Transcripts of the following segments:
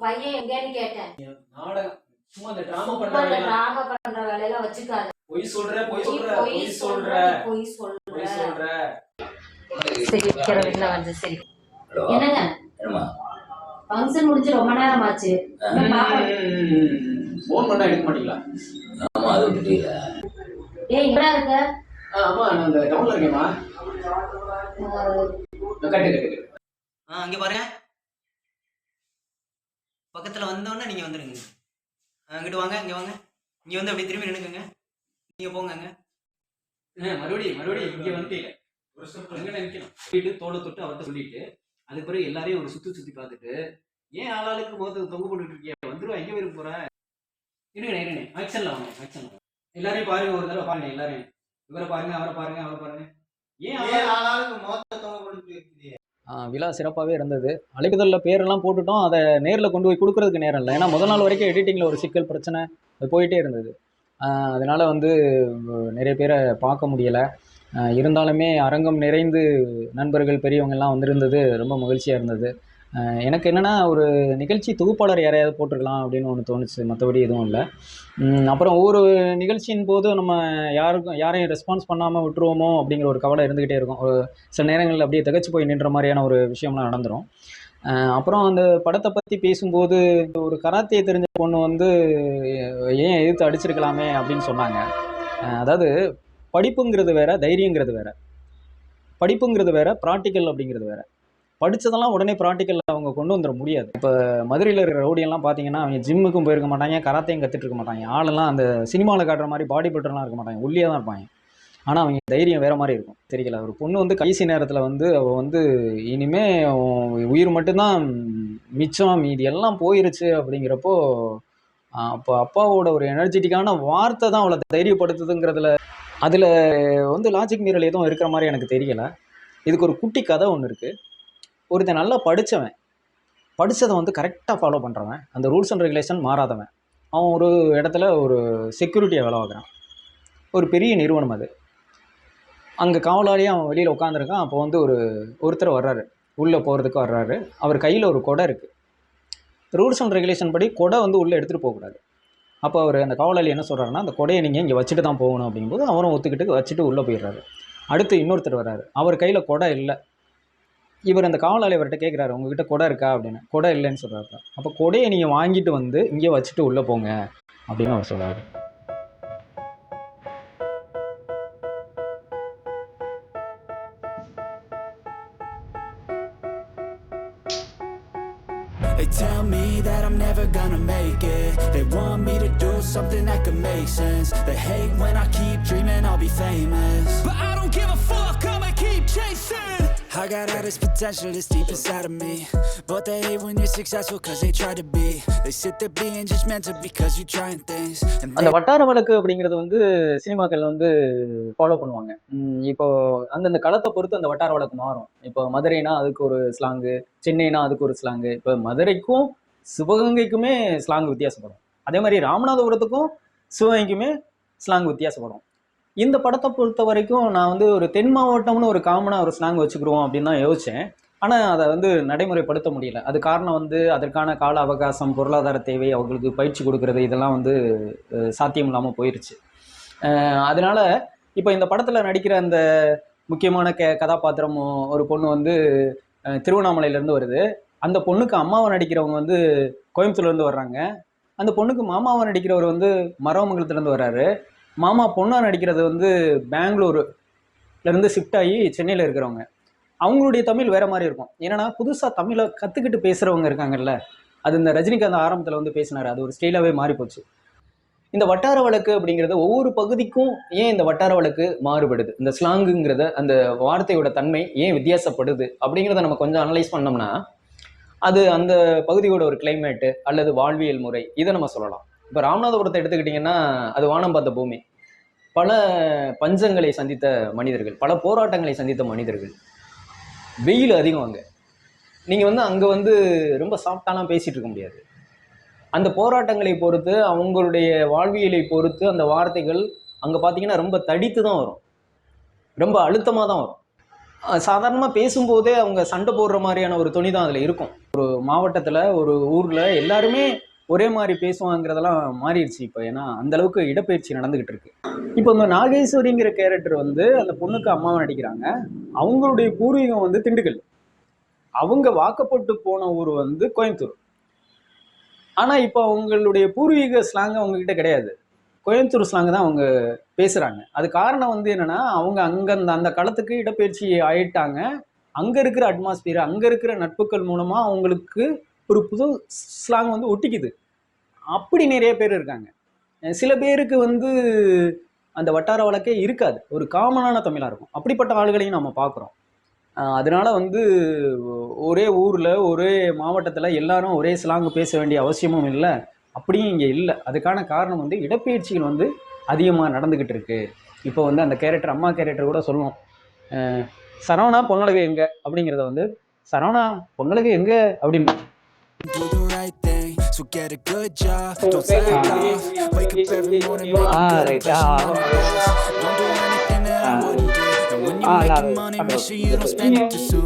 பையன் எங்கேன்னு கேட்டேன். நாடகம் சும்மா அந்த டிராமா சும்மா பண்ற வேலை டிராமா பண்ற வேலையெல்லாம் வச்சுக்காத. பொய் சொல்ற பொய் நீ சொல்ற பொய் பொய் சொல்ற பொய் சொல்ற. பொய் சொல்ற. சரி வந்து என்னங்க? என்னம்மா? ஃபங்க்ஷன் முடிஞ்சு ரொம்ப நேரம் ஆச்சு இன்னும் பாப்பா ஃபோன் பண்ணா எடுக்க மாட்டீங்களா ஆமா அது விட்டுட்டீங்க ஏய் எங்கடா இருக்க? ஆ, அம்மா நான் இந்த டவுன்ல இருக்கேம்மா. அஹ், நான் கட்டு கட்டு கட்டு. ஆ அங்கே பாருங்க. பக்கத்தில் வந்தோடனே நீங்கள் வந்துடுங்க அங்கிட்டு வாங்க இங்கே வாங்க. இங்கே வந்து அப்படியே திரும்பி நின்னுக்கங்க. நீங்கள் போங்க அங்க ஆ, மறுபடியும் மறுபடியும் இங்க வந்துட்டீங்க. போயிட்டு தோலை தொட்டு அவர்கிட்ட சொல்லிட்டு அதுக்கு பிறகு எல்லாரையும் ஒரு சுத்தி சுத்தி பார்த்துட்டு ஏன் ஆளாளுக்கு முகத்துக்கு தொங்க போட்டுட்டு இருக்கிய வந்துருவா எங்க போயிரு போற? இருங்க இருங்க ஆக்ஷன்ல வாங்க ஆக்ஷன்ல எல்லாரையும் பாருங்க ஒரு தடவை பாருங்க எல்லாரையும். இவரை பாருங்க அவரை பாருங்க அவரை பாருங்க. ஏன் ஆளாளுக்கு விழா சிறப்பாகவே இருந்தது. அழைப்புதலில் பேரெல்லாம் போட்டுட்டோம். அதை நேரில் கொண்டு போய் கொடுக்குறதுக்கு நேரம் இல்லை. ஏன்னா முதல் நாள் வரைக்கும் எடிட்டிங்கில் ஒரு சிக்கல் பிரச்சனை அது போயிட்டே இருந்தது. அதனால் வந்து நிறைய பேரை பார்க்க முடியலை. இருந்தாலுமே அரங்கம் நிறைந்து நண்பர்கள் பெரியவங்கள்லாம் வந்திருந்தது ரொம்ப மகிழ்ச்சியாக இருந்தது. எனக்கு என்னென்னா ஒரு நிகழ்ச்சி தொகுப்பாளர் யாரையாவது போட்டிருக்கலாம் அப்படின்னு ஒன்று தோணுச்சு. மற்றபடி எதுவும் இல்லை. அப்புறம் ஒவ்வொரு நிகழ்ச்சியின் போது நம்ம யாருக்கும் யாரையும் ரெஸ்பான்ஸ் பண்ணாமல் விட்டுருவோமோ அப்படிங்கிற ஒரு கவலை இருந்துக்கிட்டே இருக்கும். ஒரு சில நேரங்களில் அப்படியே திகச்சு போய் நின்ற மாதிரியான ஒரு விஷயம்லாம் நடந்துரும். அப்புறம் அந்த படத்தை பற்றி பேசும்போது ஒரு கராத்தே தெரிஞ்ச பொண்ணு வந்து ஏன் எதிர்த்து அடிச்சிருக்கலாமே? அப்படின்னு சொன்னாங்க. அதாவது படிப்புங்கிறது வேற தைரியங்கிறது வேற. படிப்புங்கிறது வேற ப்ராக்டிக்கல் அப்படிங்கிறது வேற. படித்ததெல்லாம் உடனே ப்ராக்டிக்கலில் அவங்க கொண்டு வந்துட முடியாது. இப்போ மதுரையில் இருக்கிற ரவுடியெல்லாம் பார்த்தீங்கன்னா அவங்க ஜிம்முக்கும் போயிருக்க மாட்டாங்க கராத்தையும் கற்றுட்டு இருக்க மாட்டாங்க. ஆளெல்லாம் அந்த சினிமாவில் காட்டுற மாதிரி பாடி பில்டர்லாம் இருக்க மாட்டாங்க. ஒல்லியாக தான் இருப்பாங்க. ஆனால் அவங்க தைரியம் வேறு மாதிரி இருக்கும். தெரியல. ஒரு பொண்ணு வந்து கடைசி நேரத்தில் வந்து அவள் வந்து இனிமே உயிர் மட்டும்தான் மிச்சம் மீதி எல்லாம் போயிருச்சு அப்படிங்கிறப்போ அப்போ அப்பாவோட ஒரு எனர்ஜெட்டிக்கான வார்த்தை தான் அவளை தைரியப்படுத்துதுங்கிறதுல அதில் வந்து லாஜிக் மீறல் எதுவும் இருக்கிற மாதிரி எனக்கு தெரியலை. இதுக்கு ஒரு குட்டி கதை ஒன்று இருக்குது ஒருத்தன் நல்லா படித்தவன் படித்ததை வந்து கரெக்டாக ஃபாலோ பண்ணுறவன் அந்த ரூல்ஸ் அண்ட் ரெகுலேஷன் மாறாதவன். அவன் ஒரு இடத்துல ஒரு செக்யூரிட்டியை வேலை பார்க்குறான். ஒரு பெரிய நிறுவனம் அது. அங்கே காவலாளியே அவன் வெளியில் உட்காந்துருக்கான் அப்போ வந்து ஒரு ஒருத்தர் வர்றாரு. உள்ளே போகிறதுக்கு வர்றாரு. அவர் கையில் ஒரு கொடை இருக்குது ரூல்ஸ் அண்ட் ரெகுலேஷன் படி கொடை வந்து உள்ளே எடுத்துகிட்டு போகக்கூடாது. அப்போ அவர் அந்த காவலாளி என்ன சொல்கிறாருன்னா அந்த கொடையை நீங்கள் இங்கே வச்சுட்டு தான் போகணும் அப்படிங்கும்போது அவரும் ஒத்துக்கிட்டு வச்சுட்டு உள்ளே போயிடுறாரு. அடுத்து இன்னொருத்தர் வர்றாரு. அவர் கையில் கொடை இல்லை. இவர் அந்த காவலாளி அவர்கிட்ட கேட்குறாரு உங்ககிட்ட கொடை இருக்கா அப்படின்னு கொடை இல்லைன்னு சொல்கிறாரு அப்போ கொடையை நீங்கள் வாங்கிட்டு வந்து இங்கே வச்சுட்டு உள்ளே போங்க அப்படின்னு அவர் சொல்கிறாரு They tell me that I'm never gonna make it They want me to do something that could make sense They hate when I keep dreaming I'll be famous But I don't give a fuck, I'ma keep chasing I got all this potential that's deep inside of me. But they hate when you're successful cause they try to be. They sit there being judgmental because you're trying things. அந்த வட்டார வழக்கு அப்படிங்கிறது வந்து சினிமாக்கள் வந்து follow பண்ணுவாங்க. இப்போ அந்தந்த களத்தை பொறுத்து அந்த வட்டார வழக்கு மாறும். இப்போ மதுரைனா அதுக்கு ஒரு ஸ்லாங்கு சென்னைனா அதுக்கு ஒரு ஸ்லாங்கு இப்போ மதுரைக்கும் சிவகங்கைக்குமே ஸ்லாங் வித்தியாசப்படும். அதே மாதிரி ராமநாதபுரத்துக்கும் சிவகங்கைக்குமே ஸ்லாங் வித்தியாசப்படும். இந்த படத்தை பொறுத்த வரைக்கும் நான் வந்து ஒரு தென் மாவட்டம்னு ஒரு காமனாக ஒரு ஸ்லாங் வச்சுக்கிருவோம் அப்படின்னு தான் யோசித்தேன் ஆனால் அதை வந்து நடைமுறைப்படுத்த முடியல. அது காரணம் வந்து அதற்கான கால அவகாசம் பொருளாதார தேவை அவங்களுக்கு பயிற்சி கொடுக்கறது இதெல்லாம் வந்து சாத்தியம் இல்லாமல் போயிருச்சு. அதனால் அதனால இப்போ இந்த படத்தில் நடிக்கிற அந்த முக்கியமான கே கதாபாத்திரம் ஒரு பொண்ணு வந்து திருவண்ணாமலையிலேருந்து வருது. அந்த பொண்ணுக்கு அம்மாவை நடிக்கிறவங்க வந்து கோயம்புத்தூர்லேருந்து வர்றாங்க. அந்த பொண்ணுக்கு மாமாவை நடிக்கிறவர் வந்து மரவமங்கலத்துலேருந்து வர்றாரு. மாமா பொண்ணா நடிக்கிறது வந்து பெங்களூருலேருந்து ஷிஃப்ட் ஆகி சென்னையில் இருக்கிறவங்க. அவங்களுடைய தமிழ் வேறு மாதிரி இருக்கும். ஏன்னா புதுசாக தமிழை கற்றுக்கிட்டு பேசுகிறவங்க இருக்காங்கல்ல அது இந்த ரஜினிகாந்த் ஆரம்பத்தில் வந்து பேசினார். அது ஒரு ஸ்டைலாகவே மாறிப்போச்சு இந்த வட்டார வழக்கு அப்படிங்கிறது ஒவ்வொரு பகுதிக்கும் ஏன் இந்த வட்டார வழக்கு மாறுபடுது? இந்த ஸ்லாங்குங்கிறத அந்த வார்த்தையோட தன்மை ஏன் வித்தியாசப்படுது? அப்படிங்கிறத நம்ம கொஞ்சம் அனலைஸ் பண்ணோம்னா அது அந்த பகுதியோட ஒரு கிளைமேட்டு அல்லது வாழ்வியல் முறை இதை நம்ம சொல்லலாம். இப்போ ராமநாதபுரத்தை எடுத்துக்கிட்டிங்கன்னா அது வானம் பார்த்த பூமி. பல பஞ்சங்களை சந்தித்த மனிதர்கள் பல போராட்டங்களை சந்தித்த மனிதர்கள். வெயில் அதிகம் அங்கே. நீங்கள் வந்து அங்கே வந்து ரொம்ப சாஃப்டாலாம் பேசிகிட்டு இருக்க முடியாது. அந்த போராட்டங்களை பொறுத்து அவங்களுடைய வாழ்வியலை பொறுத்து அந்த வார்த்தைகள் அங்கே பார்த்தீங்கன்னா ரொம்ப தடித்து தான் வரும். ரொம்ப அழுத்தமாக தான் வரும். சாதாரணமாக பேசும்போதே அவங்க சண்டை போடுற மாதிரியான ஒரு துணி தான் அதில் இருக்கும். ஒரு மாவட்டத்தில் ஒரு ஊரில் எல்லாருமே ஒரே மாதிரி பேசுவாங்கிறதெல்லாம் மாறிடுச்சு இப்போ. ஏன்னா அந்த அளவுக்கு இடப்பெயர்ச்சி நடந்துகிட்டு இருக்கு. இப்போ இந்த நாகேஸ்வரிங்கிற கேரக்டர் வந்து அந்த பொண்ணுக்கு அம்மாவை நடிக்கிறாங்க. அவங்களுடைய பூர்வீகம் வந்து திண்டுக்கல். அவங்க வாக்கப்பட்டு போன ஊர் வந்து கோயம்புத்தூர். ஆனால் இப்போ அவங்களுடைய பூர்வீக ஸ்லாங் அவங்க கிட்ட கிடையாது. கோயம்புத்தூர் ஸ்லாங் தான் அவங்க பேசுகிறாங்க அது காரணம் வந்து என்னன்னா அவங்க அங்கே அந்த அந்த களத்துக்கு இடப்பெயர்ச்சி ஆயிட்டாங்க. அங்கே இருக்கிற அட்மாஸ்பியர் அங்கே இருக்கிற நட்புகள் மூலமாக அவங்களுக்கு ஒரு புது ஸ்லாங் வந்து ஒட்டிக்குது. அப்படி நிறைய பேர் இருக்காங்க. சில பேருக்கு வந்து அந்த வட்டார வழக்கே இருக்காது. ஒரு காமனான தமிழாக இருக்கும். அப்படிப்பட்ட ஆளுகளையும் நம்ம பார்க்குறோம் அதனால வந்து ஒரே ஊரில் ஒரே மாவட்டத்தில் எல்லாரும் ஒரே ஸ்லாங் பேச வேண்டிய அவசியமும் இல்லை. அப்படியும் இங்கே இல்லை. அதுக்கான காரணம் வந்து இடப்பெயர்ச்சிகள் வந்து அதிகமாக நடந்துக்கிட்டு இருக்கு. இப்போ வந்து அந்த கேரக்டர் அம்மா கேரக்டர் கூட சொல்லுவோம் சரவணா பொங்கலகு எங்கே? அப்படிங்கிறத வந்து சரவணா பொங்கலகு எங்கே? அப்படின்னு Do the right thing, so get a good job. Don't slack off. Wake up every morning, make a good impression Ah, on the boss. Don't do anything that I Ah. wouldn't do. And when you're Ah, making money, make sure you don't spend it too soon.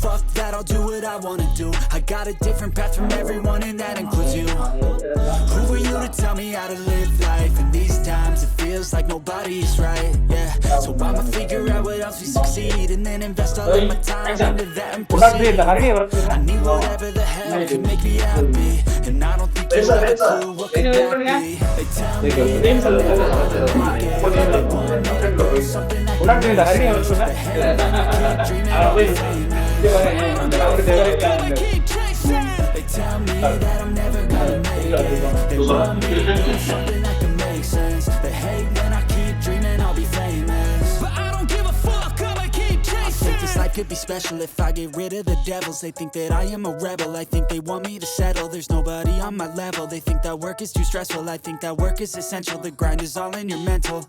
Fuck that, I'll do what I wanna do. I got a different path from everyone, and that includes you. Who are you to tell me how to live life? In these times, it feels like nobody's right. Yeah, so I'ma figure out what else we succeed, and then invest all of my time into that and proceed. I need whatever the hell can make me happy, and I don't think you have a clue what could that be. They tell me that I'm never gonna make it. They want me do something that can make. The hell that I keep dreaming but I don't give a fuck. I keep chasing. They think this life Could be special if I get rid of the devils. They think that I am a rebel. I think they want me to settle. There's nobody on my level. They think that work is too stressful. I think that work is essential. The grind is all in your mental.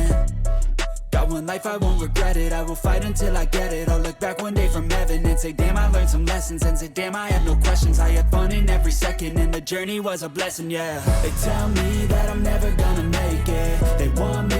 One life, I won't regret it. I will fight until I get it. I'll look back one day from heaven and say, Damn, I learned some lessons. And say, Damn, I have no questions. I had fun in every second, and the journey was a blessing, yeah. They tell me that I'm never gonna make it. They want